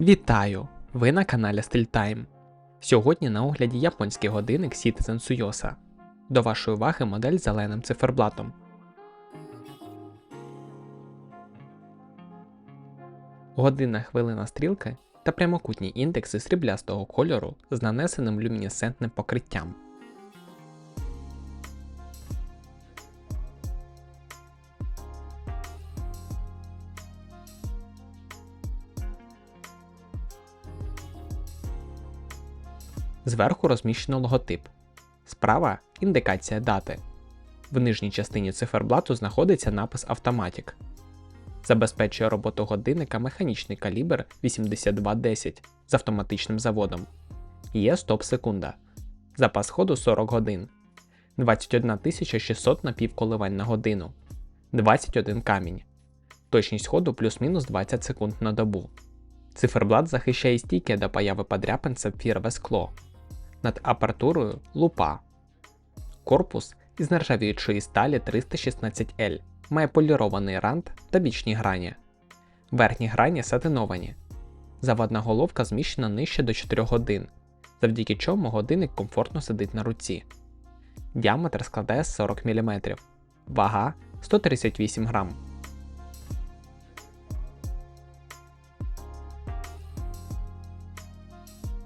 Вітаю! Ви на каналі StillTime. Сьогодні на огляді японський годинник Citizen Suyosa. До вашої уваги модель з зеленим циферблатом. Годинна хвилина стрілки та прямокутні індекси сріблястого кольору з нанесеним люмінесцентним покриттям. Зверху розміщено логотип. Справа індикація дати. В нижній частині циферблату знаходиться напис Automatic. Забезпечує роботу годинника механічний калібр 8210 з автоматичним заводом. Є стоп секунда. Запас ходу 40 годин. 21 600 напівколивань на годину. 21 камінь. Точність ходу плюс-мінус 20 секунд на добу. Циферблат захищає стійке до появи подряпин сапфірове скло. Над апертурою лупа. Корпус із нержавіючої сталі 316L має полірований рант та бічні грані. Верхні грані сатиновані. Заводна головка зміщена нижче до 4 годин, завдяки чому годинник комфортно сидить на руці. Діаметр складає 40 мм. Вага 138 грам.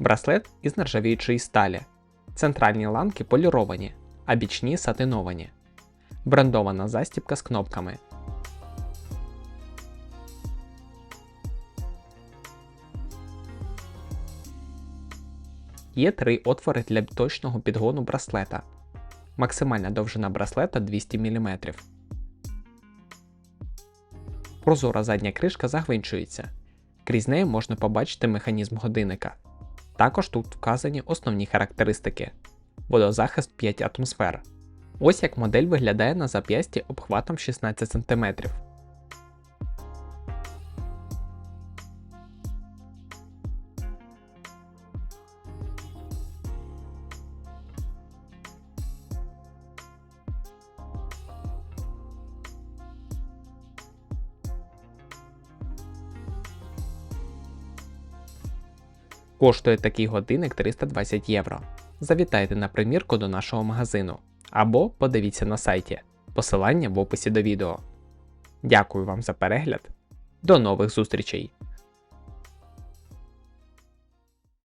Браслет із нержавіючої сталі. Центральні ланки поліровані, а бічні сатиновані. Брендована застібка з кнопками. Є три отвори для точного підгону браслета. Максимальна довжина браслета 200 мм. Прозора задня кришка загвинчується. Крізь неї можна побачити механізм годинника. Також тут вказані основні характеристики: водозахист 5 атмосфер. Ось як модель виглядає на зап'ясті обхватом 16 см. Коштує такий годинник 320 євро. Завітайте на примірку до нашого магазину або подивіться на сайті. Посилання в описі до відео. Дякую вам за перегляд. До нових зустрічей!